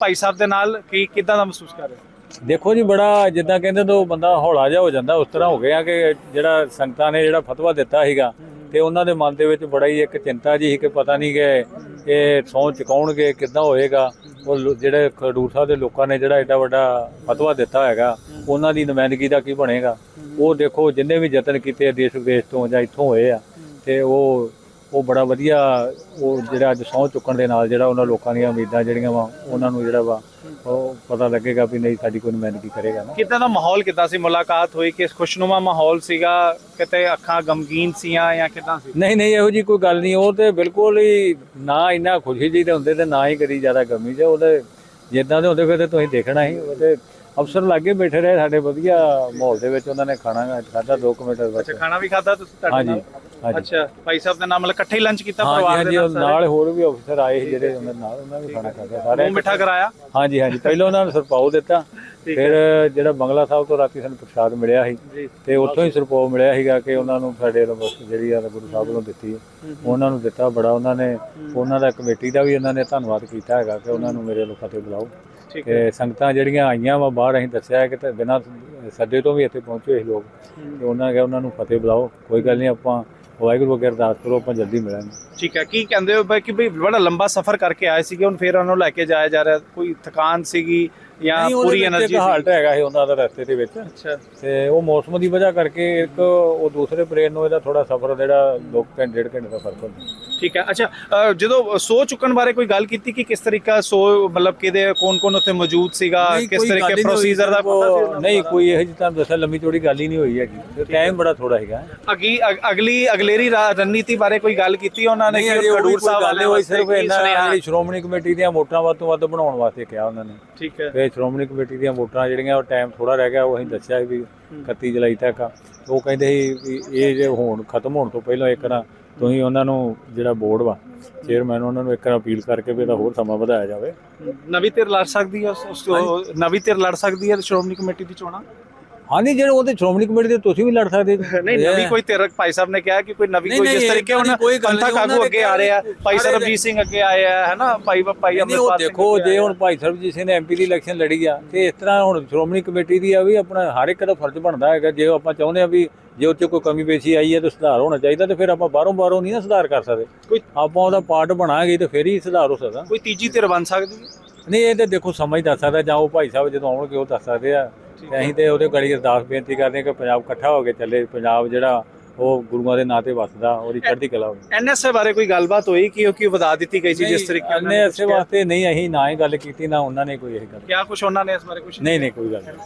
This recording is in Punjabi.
ਭਾਈ ਸਾਹਿਬ ਦੇ ਨਾਲ ਕੀ ਕਿਦਾਂ ਦਾ ਮਹਿਸੂਸ ਕਰ ਰਹੇ ਹੋ? ਦੇਖੋ ਜੀ, ਬੜਾ ਜਿੱਦਾਂ ਕਹਿੰਦੇ ਤੋਂ ਬੰਦਾ ਹੌਲਾ ਜਿਹਾ ਹੋ ਜਾਂਦਾ, ਉਸ ਤਰ੍ਹਾਂ ਹੋ ਗਿਆ ਕਿ ਜਿਹੜਾ ਸੰਗਤਾਂ ਨੇ ਜਿਹੜਾ ਫਤਵਾ ਦਿੱਤਾ ਸੀਗਾ ਤੇ ਉਹਨਾਂ ਦੇ ਮਨ ਦੇ ਵਿੱਚ ਬੜਾ ਹੀ ਇੱਕ ਚਿੰਤਾ ਜੀ ਸੀ ਕਿ ਪਤਾ ਨਹੀਂ ਕਿ ਇਹ ਸੌਂ ਚੁਕਾਉਣਗੇ, ਕਿੱਦਾਂ ਹੋਏਗਾ। ਉਹ ਜਿਹੜੇ ਖਡੂਰ ਸਾਹਿਬ ਦੇ ਲੋਕਾਂ ਨੇ ਜਿਹੜਾ ਐਡਾ ਵੱਡਾ ਫਤਵਾ ਦਿੱਤਾ ਹੈਗਾ, ਉਹਨਾਂ ਦੀ ਨੁਮਾਇੰਦਗੀ ਦਾ ਕੀ ਬਣੇਗਾ? ਉਹ ਦੇਖੋ, ਜਿੰਨੇ ਵੀ ਯਤਨ ਕੀਤੇ ਦੇਸ਼ ਵਿਦੇਸ਼ ਤੋਂ ਜਾਂ ਇੱਥੋਂ ਹੋਏ ਆ ਤੇ ਉਹ ਉਹ ਬੜਾ ਵਧੀਆ ਉਹ ਜਿਹੜਾ ਅੱਜ ਸਹੁੰ ਚੁੱਕਣ ਦੇ ਨਾਲ ਜਿਹੜਾ ਉਹਨਾਂ ਲੋਕਾਂ ਦੀਆਂ ਉਮੀਦਾਂ ਜਿਹੜੀਆਂ ਵਾ ਉਹਨਾਂ ਨੂੰ ਜਿਹੜਾ ਵਾ ਉਹ ਪਤਾ ਲੱਗੇਗਾ ਵੀ ਨਹੀਂ ਸਾਡੀ ਕੋਈ ਨੁਮਾਇੰਦਗੀ ਕਰੇਗਾ ਨਾ। ਕਿਦਾਂ ਦਾ ਮਾਹੌਲ ਕਿਦਾਂ ਸੀ? ਮੁਲਾਕਾਤ ਹੋਈ ਕਿ ਖੁਸ਼ਨੁਮਾ ਮਾਹੌਲ ਸੀਗਾ ਕਿਤੇ ਅੱਖਾਂ ਗਮਗੀਨ ਸੀਆਂ ਜਾਂ ਕਿਦਾਂ ਸੀ? ਨਹੀਂ ਨਹੀਂ ਇਹੋ ਜੀ ਕੋਈ ਗੱਲ ਨਹੀਂ ਉਹ ਤੇ ਬਿਲਕੁਲ ਹੀ ਨਾ ਇੰਨਾ ਖੁਸ਼ੀ ਜੀ ਦੇ ਹੁੰਦੇ ਤੇ ਨਾ ਹੀ ਕਦੀ ਜ਼ਿਆਦਾ ਗਮੀ ਜੇ ਉਹਦੇ ਜਿੱਦਾਂ ਦੇ ਹੁੰਦੇ ਫਿਰ ਤੇ ਤੁਸੀਂ ਦੇਖਣਾ ਹੀ ਉਹਦੇ ਅਫਸਰ ਲਾਗੇ ਬੈਠੇ ਰਹੇ ਸਾਡੇ ਵਧੀਆ ਮਾਹੌਲ ਦੇ ਵਿੱਚ ਉਹਨਾਂ ਨੇ ਖਾਣਾ ਖਾਦਾ 2 ਮਿੰਟ ਬਸ। ਅੱਛਾ ਖਾਣਾ ਵੀ ਖਾਦਾ ਤੁਸੀਂ ਤੁਹਾਡੇ ਨਾਲ? ਅੱਛਾ ਭਾਈ ਸਾਹਿਬ ਦੇ ਨਾਲ ਮਤਲਬ ਇਕੱਠੇ ਹੀ ਲੰਚ ਕੀਤਾ ਪਰਿਵਾਰ ਦੇ ਨਾਲ ਸਾਰੇ? ਨਾਲ ਹੋਰ ਵੀ ਅਫਸਰ ਆਏ ਸੀ ਜਿਹੜੇ ਉਹਨਾਂ ਨਾਲ ਉਹਨਾਂ ਵੀ ਖਾਣਾ ਖਾਦਾ ਸਾਰੇ ਮੂੰਹ ਮਿੱਠਾ ਕਰਾਇਆ? ਹਾਂਜੀ ਹਾਂਜੀ ਪਹਿਲਾਂ ਉਹਨਾਂ ਨੂੰ ਸਰਪਾਉ ਦਿੱਤਾ ਫਿਰ ਜਿਹੜਾ ਬੰਗਲਾ ਸਾਹਿਬ ਤੋਂ ਰਾਤੀ ਸਾਨੂੰ ਪ੍ਰਸ਼ਾਦ ਮਿਲਿਆ ਸੀ ਤੇ ਉੱਥੋਂ ਹੀ ਸਰਪਾਉ ਮਿਲਿਆ ਸੀਗਾ ਕਿ ਉਹਨਾਂ ਨੂੰ ਸਾਡੇ ਵੱਲੋਂ ਜਿਹੜੀ ਆ ਗੁਰੂ ਸਾਹਿਬ ਵੱਲੋਂ ਦਿੱਤੀ ਹੈ। ਉਹਨਾਂ ਨੂੰ ਦਿੱਤਾ ਬੜਾ ਉਹਨਾਂ ਨੇ ਉਹਨਾਂ ਦਾ ਕਮੇਟੀ ਦਾ ਵੀ ਉਹਨਾਂ ਨੇ ਧੰਨਵਾਦ ਕੀਤਾ ਹੈਗਾ ਕਿ ਉਹਨਾਂ ਨੂੰ ਮੇਰੇ ਲੋਕਾਂ ਤੇ ਬੁਲਾਓ। ਤੇ ਸੰਗਤਾਂ ਜਿਹੜੀਆਂ ਆਈਆਂ ਵਾ ਬਾਹਰ ਅਸੀਂ ਦੱਸਿਆ ਕਿ ਤੇ ਬਿਨਾਂ ਸੱਦੇ ਤੋਂ ਵੀ ਇੱਥੇ ਪਹੁੰਚੇ ਹੋਏ ਲੋਕ। ਤੇ ਉਹਨਾਂ ਨੇ ਕਿਹਾ ਉਹਨਾਂ ਨੂੰ ਫਤਿਹ ਬੁਲਾਓ ਕੋਈ ਗੱਲ ਨਹੀਂ ਆਪਾਂ ਵਾਹਿਗੁਰੂ ਅੱਗੇ ਅਰਦਾਸ ਕਰੋ ਆਪਾਂ ਜਲਦੀ ਮਿਲਾਂਗੇ। ਠੀਕ ਹੈ ਕੀ ਕਹਿੰਦੇ ਹੋ ਬਈ ਕਿ ਬਈ ਬੜਾ ਲੰਬਾ ਸਫ਼ਰ ਕਰਕੇ ਆਏ ਸੀਗੇ ਹੁਣ ਫੇਰ ਉਹਨਾਂ ਨੂੰ ਲੈ ਕੇ ਜਾਇਆ ਜਾ ਰਿਹਾ ਕੋਈ ਥਕਾਨ ਸੀਗੀ ਜਾਂ ਪੂਰੀ એનર્ਜੀ ਸੀ? ਹਾਲਟ ਹੈਗਾ ਇਹ ਉਹਨਾਂ ਦਾ ਰਸਤੇ ਦੇ ਵਿੱਚ। ਅੱਛਾ। ਤੇ ਉਹ ਮੌਸਮ ਦੀ ਵਜ੍ਹਾ ਕਰਕੇ ਇੱਕ ਉਹ ਦੂਸਰੇ ਪਰੇਡ ਨੂੰ ਇਹਦਾ ਥੋੜਾ ਸਫ਼ਰ ਜਿਹੜਾ 2 ਘੰਟੇ 1.5 ਘੰਟੇ ਦਾ ਫ਼ਰਕ ਹੁੰਦਾ। ਠੀਕ ਹੈ। ਅੱਛਾ ਜਦੋਂ ਸੋ ਚੁੱਕਣ ਬਾਰੇ ਕੋਈ ਗੱਲ ਕੀਤੀ ਕਿ ਕਿਸ ਤਰੀਕਾ ਸੋ ਮਤਲਬ ਕਿਹਦੇ ਕੌਣ ਕੌਣ ਉੱਥੇ ਮੌਜੂਦ ਸੀਗਾ ਕਿਸ ਤਰੀਕੇ ਪ੍ਰੋਸੀਜਰ ਦਾ ਪਤਾ ਸੀ ਉਹਨਾਂ ਨੂੰ? ਨਹੀਂ ਕੋਈ ਇਹੋ ਜਿਹੀ ਦੱਸਿਆ ਲੰਮੀ ਚੌੜੀ ਗੱਲ ਹੀ ਨਹੀਂ ਹੋਈ ਹੈਗੀ। ਟਾਈਮ ਬੜਾ ਥੋੜਾ ਹੈਗਾ। ਅਗੀ ਅਗ- ਅਗਲੀ ਅਗਲੇਰੀ ਰਣਨੀਤੀ ਬਾਰੇ ਕੋਈ ਗੱਲ ਕੀਤੀ ਉਹਨਾਂ ਨੇ ਕਿ ਖਡੂਰ ਸਾਹਿਬ ਵਾਲੇ ਹੋਈ ਸਿਰਫ ਇਹਨਾਂ? ਜਿਹੜੀ ਸ਼੍ਰੋਮਣੀ ਕਮੇਟੀ ਦੀਆਂ ਵੋਟਾਂ ਵੱਧ ਤੋਂ ਵੱਧ ਬਣਾਉਣ ਵਾਸਤੇ ਕਿਹਾ ਉਹਨਾਂ ਨੇ। ਠੀਕ ਹੈ। ਤੇ ਸ਼੍ਰੋਮਣੀ ਕਮੇਟੀ ਦੀਆਂ ਵੋਟਾਂ ਜਿਹੜੀਆਂ ਉਹ ਟਾਈਮ ਥੋੜਾ ਰਹਿ ਗਿਆ ਉਹ ਅਸੀਂ ਦੱਸਿਆ ਵੀ 31 ਜੁਲਾਈ ਤੱਕ ਉਹ ਕਹਿੰਦੇ ਸੀ ਇਹ ਜੇ ਹੋਣ ਖਤਮ ਹੋਣ ਤੋਂ ਪਹਿਲਾਂ ਇੱਕ ਨਾ ਤੁਸੀਂ ਉਹਨਾਂ ਨੂੰ ਜਿਹੜਾ ਬੋਰਡ ਵਾ ਚੇਅਰਮੈਨ ਉਹਨਾਂ ਨੂੰ ਇੱਕ ਵਾਰ ਅਪੀਲ ਕਰਕੇ ਵੀ ਇਹਦਾ ਹੋਰ ਸਮਾਂ ਵਧਾਇਆ ਜਾਵੇ ਨਵੀਂ ਧਿਰ ਲੜ ਸਕਦੀ ਹੈ ਨਵੀਂ ਧਿਰ ਲੜ ਸਕਦੀ ਹੈ ਸ਼੍ਰੋਮਣੀ ਕਮੇਟੀ ਦੀ ਚੋਣਾਂ ਹਾਂਜੀ ਜਿਹੜੇ ਉਹਦੇ ਸ਼੍ਰੋਮਣੀ ਕਮੇਟੀ ਦੇ ਤੁਸੀਂ ਵੀ ਲੜ ਸਕਦੇ। ਨਹੀਂ ਨਵੀਂ ਕੋਈ ਧਿਰ ਭਾਈ ਸਾਹਿਬ ਨੇ ਕਿਹਾ ਕਿ ਕੋਈ ਨਵੀਂ ਕੋਈ ਜਿਸ ਤਰੀਕੇ ਹੁਣ ਕੋਈ ਉਹਨਾਂ ਅੱਗੇ ਆ ਰਹੇ ਭਾਈ ਸਾਰੇ ਸਰਬਜੀਤ ਸਿੰਘ ਅੱਗੇ ਆਏ ਆ ਹੈਨਾ ਭਾਈ ਭਾਈ ਨਹੀਂ ਉਹ ਅੰਮ੍ਰਿਤਪਾਲ ਸਿੰਘ ਦੇਖੋ ਜੇ। ਹੁਣ ਭਾਈ ਸਰਬਜੀਤ ਸਿੰਘ ਨੇ ਐਮਪੀ ਦੀ ਇਲੈਕਸ਼ਨ ਲੜੀ ਆ ਤੇ ਇਸ ਤਰ੍ਹਾਂ ਹੁਣ ਸ਼੍ਰੋਮਣੀ ਕਮੇਟੀ ਦੀ ਆ ਵੀ ਆਪਣਾ ਹਰ ਇੱਕ ਦਾ ਫਰਜ਼ ਬਣਦਾ ਹੈਗਾ ਜੇ ਆਪਾਂ ਚਾਹੁੰਦੇ ਆ ਵੀ ਜੇ ਉੱਚ ਕੋਈ ਕਮੀ ਪੇਸ਼ੀ ਆਈ ਹੈ ਤਾਂ ਸੁਧਾਰ ਹੋਣਾ ਚਾਹੀਦਾ ਤੇ ਫਿਰ ਆਪਾਂ ਬਾਹਰੋਂ ਬਾਹਰੋਂ ਨਹੀਂ ਨਾ ਸੁਧਾਰ ਕਰ ਸਕਦੇ। ਕੋਈ ਆਪਾਂ ਉਹਦਾ ਪਾਰਟ ਬਣਾਂਗੇ ਤੇ ਫਿਰ ਹੀ ਸੁਧਾਰ ਹੋ ਸਕਦਾ। ਕੋਈ ਤੀਜੀ ਧਿਰ ਬਣ ਸਕਦੀ ਨਹੀਂ ਇਹ ਤੇ ਦੇਖੋ ਸਮਾਂ ਹੀ ਦੱਸ ਸਕਦਾ ਜਾਂ ਉਹ ਭਾਈ ਸਾਹਿਬ ਜਦੋਂ ਆਉਣਗੇ ਉਹ ਦੱਸ ਸਕਦੇ ਆ। ਅਸੀਂ ਤੇ ਉਹਦੇ ਗੜੀ ਅਰਦਾਸ ਬੇਨਤੀ ਕਰਦੇ ਕਿ ਪੰਜਾਬ ਇਕੱਠਾ ਹੋ ਕੇ ਚੱਲੇ ਪੰਜਾਬ ਜਿਹੜਾ ਉਹ ਗੁਰੂਆਂ ਦੇ ਨਾਂ ਤੇ ਵਸਦਾ ਉਹਦੀ ਚੜ੍ਹਦੀ ਕਲਾ ਹੋਵੇ। ਐਨਐਸਏ ਬਾਰੇ ਕੋਈ ਗੱਲਬਾਤ ਹੋਈ ਕਿ ਉਹ ਕੀ ਵਧਾ ਦਿੱਤੀ ਗਈ ਸੀ ਜਿਸ ਤਰੀਕੇ ਨੇ ਐਸੇ ਵਾਸਤੇ ਨਹੀਂ ਅਸੀਂ ਨਾ ਹੀ ਗੱਲ ਕੀਤੀ ਨਾ ਉਹਨਾਂ ਨੇ ਕੋਈ ਇਹ ਗੱਲ ਕਿਆ ਕੁਝ ਉਹਨਾਂ ਨੇ ਇਸ ਬਾਰੇ ਕੁਝ ਨਹੀਂ ਨਹੀਂ ਕੋਈ ਗੱਲ ਨਹੀਂ।